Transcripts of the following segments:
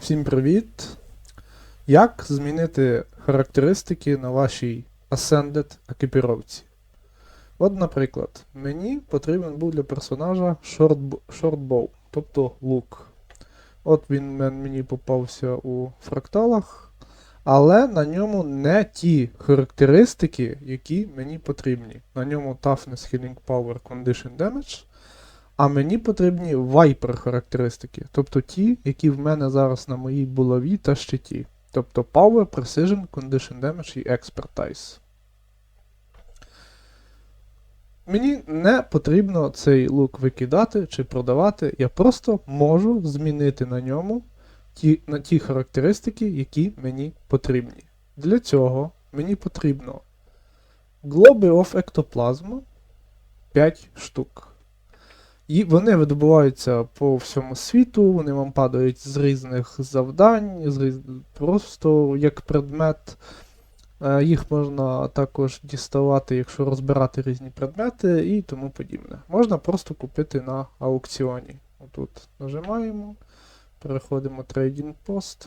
Всім привіт! Як змінити характеристики на вашій Ascended екіпіровці? От, наприклад, мені потрібен був для персонажа shortbow, тобто лук. От він мені попався у фракталах, але на ньому не ті характеристики, які мені потрібні. На ньому Toughness, Healing Power, Condition Damage. А мені потрібні вайпер характеристики, тобто ті, які в мене зараз на моїй булаві та щиті. Тобто Power, Precision, Condition Damage і Expertise. Мені не потрібно цей лук викидати чи продавати, я просто можу змінити на ньому ті, на ті характеристики, які мені потрібні. Для цього мені потрібно Globe of Ectoplasm 5 штук. І вони видобуваються по всьому світу, вони вам падають з різних завдань, з різ... просто як предмет. Е, Їх можна також діставати, якщо розбирати різні предмети і тому подібне. Можна просто купити на аукціоні. Отут нажимаємо, переходимо Trading Post,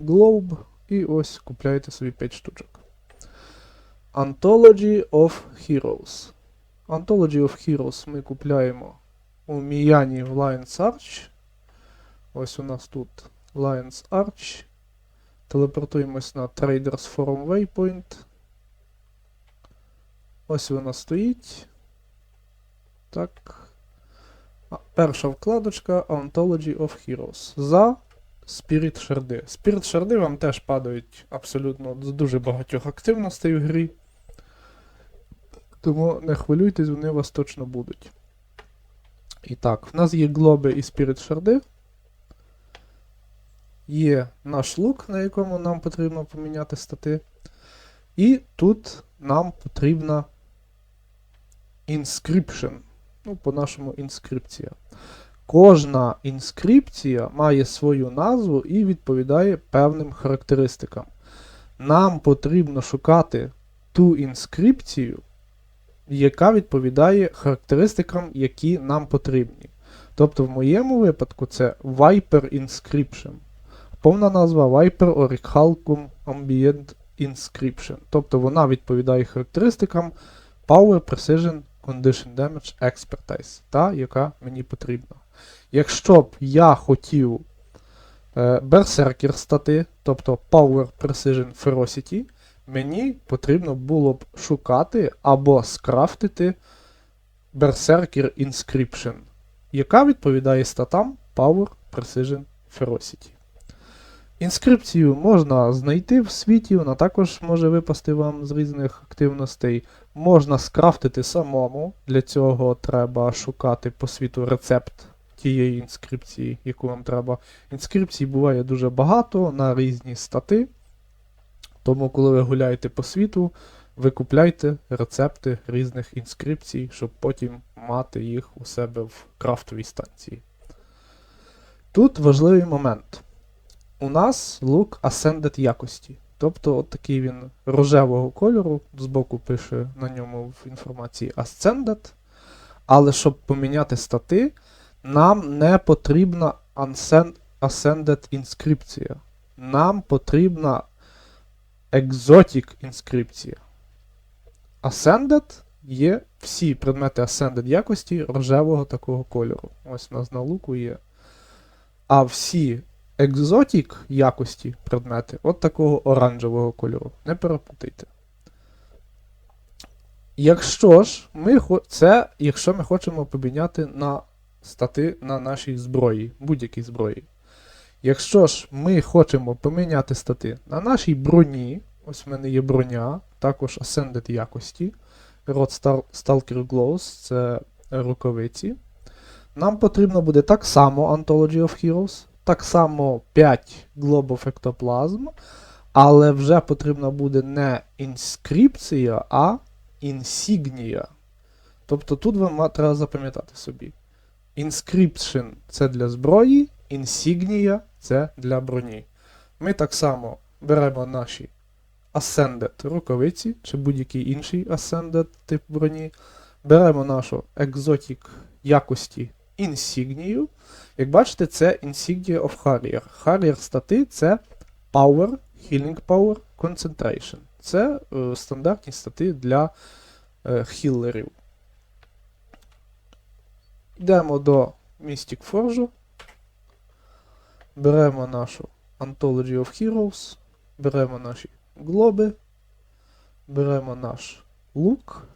Globe і ось купляєте собі 5 штучок. Anthology of Heroes. Anthology of Heroes ми купляємо у Міяні в Lions Arch. Ось у нас тут Lions Arch. Телепортуємось на Traders Forum Waypoint. Ось вона стоїть. Так. Перша вкладочка Anthology of Heroes. За Spirit Шарди. Spirit Шарди вам теж падають абсолютно з дуже багатьох активностей в грі. Тому не хвилюйтесь, вони у вас точно будуть. І так, в нас є глоби і Spirit Шарди. Є наш лук, на якому нам потрібно поміняти стати. І тут нам потрібна inscription. Ну, по-нашому інскрипція. Кожна інскрипція має свою назву і відповідає певним характеристикам. Нам потрібно шукати ту інскрипцію, яка відповідає характеристикам, які нам потрібні. Тобто, в моєму випадку це Viper Inscription. Повна назва Viper Orichalcum Ambient Inscription. Тобто вона відповідає характеристикам Power, Precision, Condition Damage, Expertise, та яка мені потрібна. Якщо б я хотів е, Berserker стати, тобто Power, Precision, Ferocity, мені потрібно було б шукати або скрафтити Berserker Inscription, яка відповідає статам Power, Precision, Ferocity. Інскрипцію можна знайти в світі, вона також може випасти вам з різних активностей. Можна скрафтити самому. Для цього треба шукати по світу рецепт тієї інскрипції, яку вам треба. Інскрипцій буває дуже багато на різні стати. Тому, коли ви гуляєте по світу, ви купляйте рецепти різних інскрипцій, щоб потім мати їх у себе в крафтовій станції. Тут важливий момент. У нас лук Ascended якості. Тобто от такий він рожевого кольору, збоку пише на ньому в інформації Ascended. Але щоб поміняти стати, нам не потрібна Ascend- Ascended інскрипція. Нам потрібна Exotic інскрипція. Ascended є всі предмети Ascended якості рожевого такого кольору. Ось у нас на луку є. А всі Exotic якості предмети от такого оранжевого кольору. Не перепутайте. Якщо ж ми це, якщо ми хочемо поміняти на стати на нашій зброї, будь-якій зброї. Якщо ж ми хочемо поміняти стати на нашій броні, ось в мене є броня, також Ascended якості, род Stalker Glows, це рукавиці. Нам потрібно буде так само Anthology of Heroes, так само 5 Globe Ectoplasm, але вже потрібна буде не інскрипція, а інсігнія. Тобто тут вам треба запам'ятати собі. Inscription це для зброї, інсігнія це для броні. Ми так само беремо наші Ascended рукавиці чи будь-який інший Ascended тип броні. Беремо нашу Exotic якості інсігнію. Як бачите, це Insignia of Harrier. Harrier стати це Power, Healing Power, Concentration. Це е, стандартні стати для е, хіллерів. Йдемо до Mystic Forge. Беремо нашу Anthology of Heroes, беремо наші глоби, беремо наш лук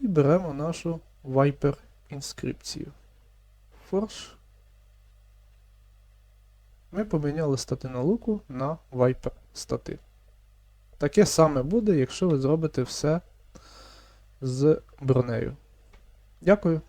і беремо нашу Viper інскрипцію. Forge. Ми поміняли стати на луку на Viper стати. Таке саме буде, якщо ви зробите все з бронею. Дякую.